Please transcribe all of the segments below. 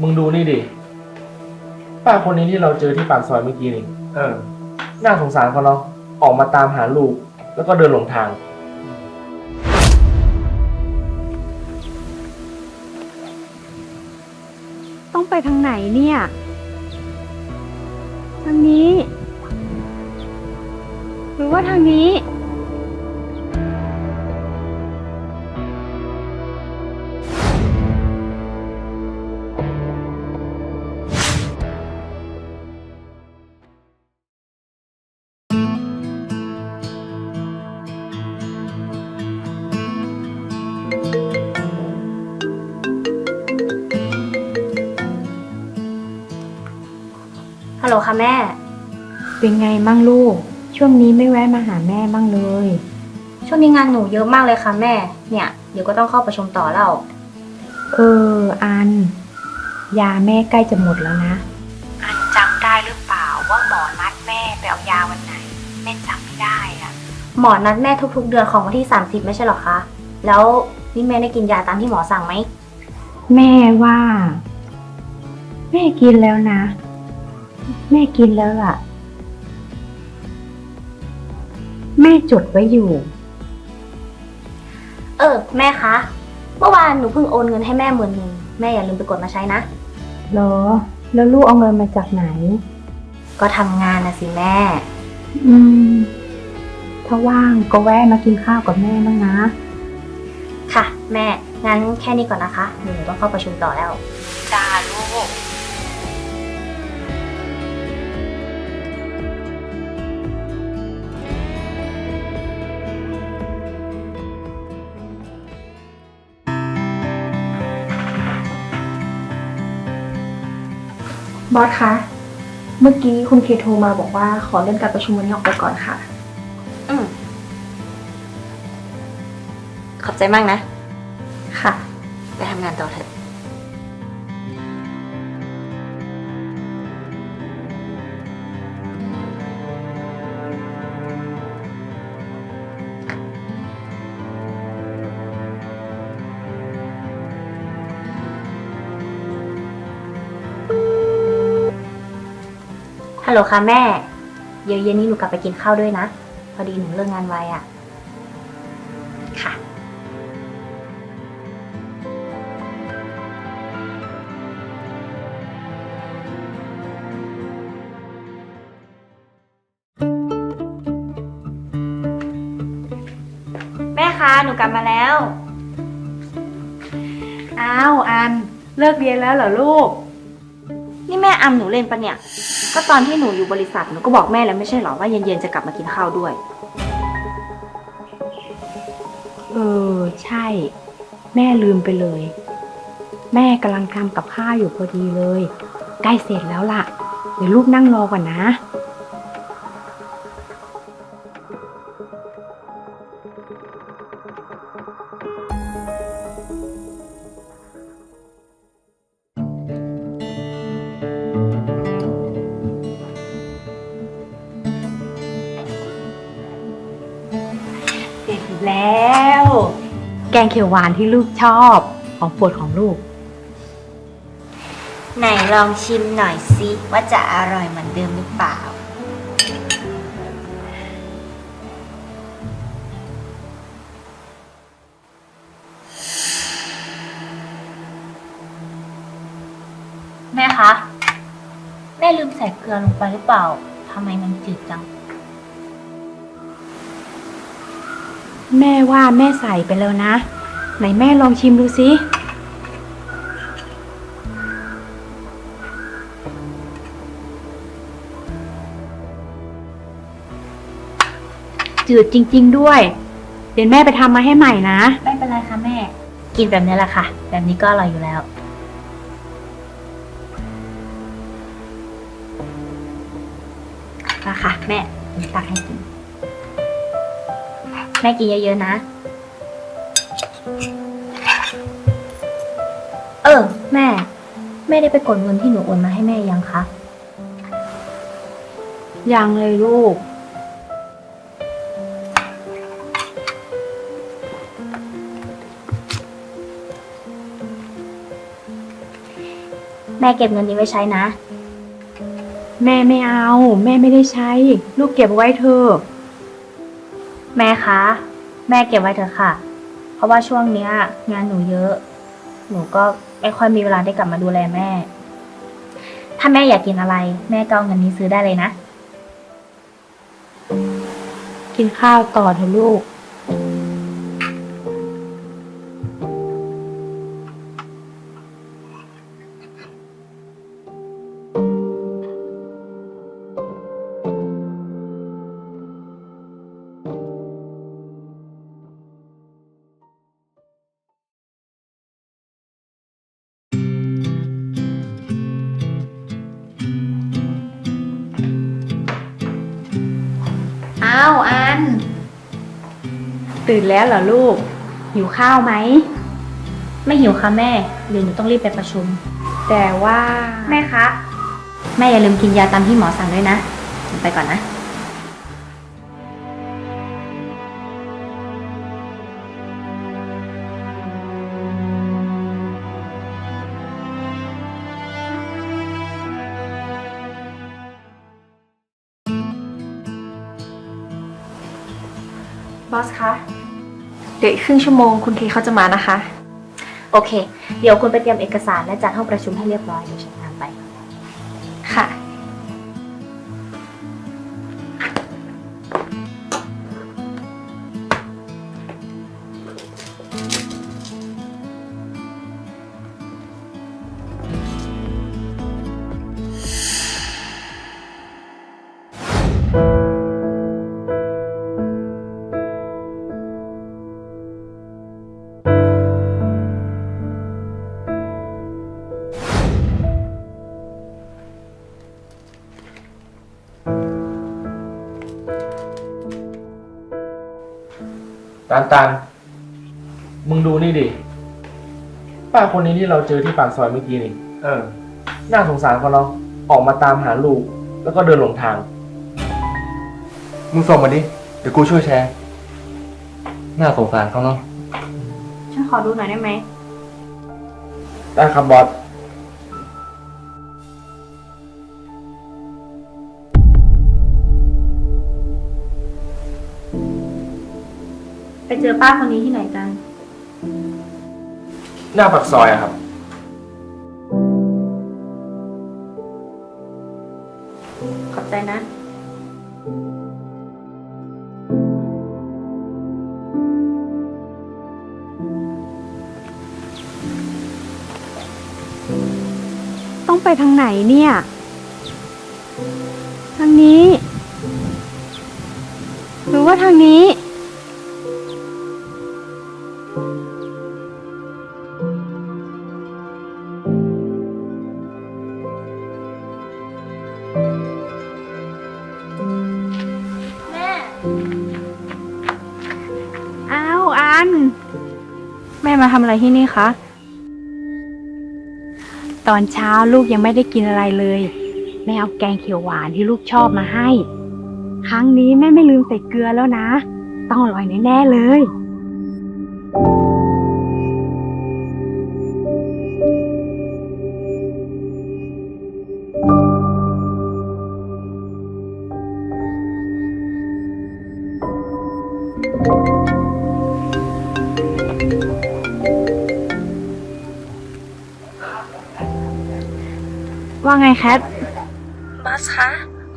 มึงดูนี่ดิ ป้าคนนี้ที่เราเจอที่ปากซอยเมื่อกี้นี่ เออ น่าสงสารเขาเนาะออกมาตามหาลูก แล้วก็เดินหลงทาง ต้องไปทางไหนเนี่ย ทางนี้ หรือว่าทางนี้ ฮัลโหลค่ะแม่ เป็นไงมั่งลูก ช่วงนี้ไม่แวะมาหาแม่บ้างเลย ช่วงนี้งานหนูเยอะมากเลยค่ะแม่ เนี่ย เดี๋ยวก็ต้องเข้าประชุมต่อแล้วเออ อัน ยาแม่ใกล้จะหมดแล้วนะ อันจำได้หรือเปล่าว่าหมอนัดแม่ไปเอายาวันไหน แม่จำไม่ได้อะหมอนัดแม่ทุกๆ เดือนของวันที่ 30 ไม่ใช่หรอคะ แล้วนี่แม่ได้กินยาตามที่หมอสั่งไหม แม่ว่า แม่กินแล้วนะ แม่กินแล้วล่ะ แม่จดไว้อยู่ เออ แม่คะ เมื่อวานหนูเพิ่งโอนเงินให้แม่หมื่นหนึ่งแม่อย่าลืมไปกดมาใช้นะ เหรอ แล้วลูกเอาเงินมาจากไหน ก็ทำงานนะสิแม่ อืม ถ้าว่างก็แวะมากินข้าวกับแม่บ้างนะ ค่ะ แม่ งั้นแค่นี้ก่อนนะคะหนูต้องเข้าประชุมต่อแล้ว จ้าลูก บอสคะ เมื่อกี้คุณเคโทรมาบอกว่าขอเลื่อนการประชุมวันนี้ออกไปก่อนค่ะ อืมขอบใจมากนะ ค่ะ ไปทำงานต่อเถอะ โหลค่ะแม่ เดี๋ยวเย็นนี้หนูกลับไปกินข้าวด้วยนะ พอดีหนูเลิกงานไวอะ่ะค่ะ แม่คะหนูกลับมาแล้ว อ้าวอันเลิกเรียนแล้วเหรอลูก นี่แม่อำหนูเล่นปะเนี่ย ก็ตอนที่หนูอยู่บริษัทหนูก็บอกแม่แล้วไม่ใช่หรอว่าเย็นๆจะกลับมากินข้าวด้วย เออ ใช่ แม่ลืมไปเลย แม่กำลังทำกับข้าวอยู่พอดีเลย ใกล้เสร็จแล้วล่ะ เดี๋ยวลูกนั่งรอก่อนนะ เสร็จแล้ว แกงเขียวหวานที่ลูกชอบของโปรดของลูก ไหนลองชิมหน่อยสิว่าจะอร่อยเหมือนเดิมหรือเปล่า แม่คะ แม่ลืมใส่เกลือลงไปหรือเปล่าทำไมมันจืดจัง แม่ว่าแม่ใส่ไปแล้วนะ ไหนแม่ลองชิมดูสิจืดจริง ๆ ด้วย เดี๋ยวแม่ไปทำมาให้ใหม่นะ ไม่เป็นไรค่ะแม่ กินแบบนี้แหละค่ะ แบบนี้ก็อร่อยอยู่แล้ว มาค่ะ แม่หนูตักให้กินแม่กินเยอะๆนะ เออ แม่ แม่ได้ไปกดเงินที่หนูโอนมาให้แม่ยังคะ ยังเลยลูก แม่เก็บเงินนี้ไว้ใช้นะ แม่ไม่เอา แม่ไม่ได้ใช้ ลูกเก็บไว้เถอะ แม่คะ แม่เก็บไว้เถอะค่ะ เพราะว่าช่วงเนี้ย งานหนูเยอะ หนูก็ไม่ค่อยมีเวลาได้กลับมาดูแลแม่ ถ้าแม่อยากกินอะไร แม่ก็เอาเงินนี้ซื้อได้เลยนะ กินข้าวต่อเถอะลูกาวอัน ตื่นแล้วเหรอลูก หิวข้าวไหม ไม่หิวค่ะแม่ เดี๋ยวหนูต้องรีบไปประชุม แต่ว่า แม่คะ แม่อย่าลืมกินยาตามที่หมอสั่งด้วยนะหนูไปก่อนนะ อสคะ เดี๋ยวอีกครึ่งชั่วโมงคุณเคเขาจะมานะคะ โอเค เดี๋ยวคุณไปเตรียมเอกสารและจัดห้องประชุมให้เรียบร้อยเดี๋ยวฉันานตานมึงดูนี่ดิ ป้าคนนี้ที่เราเจอที่ปากซอยเมื่อกี้นี่ เออ น่าสงสารเขาเนาะออกมาตามหาลูก แล้วก็เดินหลงทาง มึงส่งมาดิ เดี๋ยวกูช่วยแชร์ น่าสงสารเขาเนาะ ฉันขอดูหน่อยได้ไหม ได้ครับบอส ไปเจอป้าคนนี้ที่ไหนกัน หน้าปากซอยอะครับ ขอบใจนะ ต้องไปทางไหนเนี่ย ทางนี้ หรือว่าทางนี้ ม่มาทำอะไรที่นี่คะ ตอนเช้าลูกยังไม่ได้กินอะไรเลย แม่เอาแกงเขียวหวานที่ลูกชอบมาให้ ครั้งนี้แม่ไม่ลืมใส่เกลือแล้วนะ ต้องอร่อยแน่ๆเลย ว่าไงแคทบัสคะ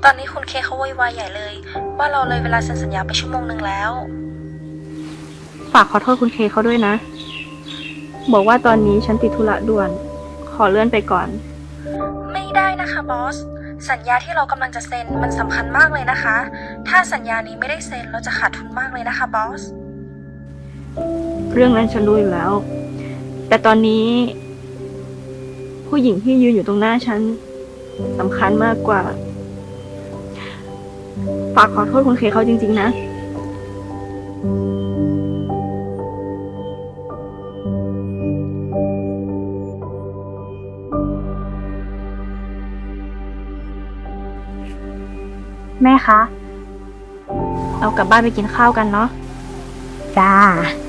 ตอนนี้คุณเคเขาโวยวายใหญ่เลย ว่าเราเลยเวลาเซ็นสัญญาไปชั่วโมงหนึ่งแล้ว ฝากขอโทษคุณเคเขาด้วยนะ บอกว่าตอนนี้ฉันติดธุระด่วน ขอเลื่อนไปก่อน ไม่ได้นะคะบอส สัญญาที่เรากำลังจะเซ็นมันสำคัญมากเลยนะคะ ถ้าสัญญานี้ไม่ได้เซ็นเราจะขาดทุนมากเลยนะคะบอส เรื่องนั้นฉันรู้อยู่แล้ว แต่ตอนนี้ ผู้หญิงที่ยืนอยู่ตรงหน้าฉันสำคัญมากกว่า ฝากขอโทษคุณเคเขาจริง ๆ นะ แม่คะเอากลับบ้านไปกินข้าวกันเนาะ จ้าจ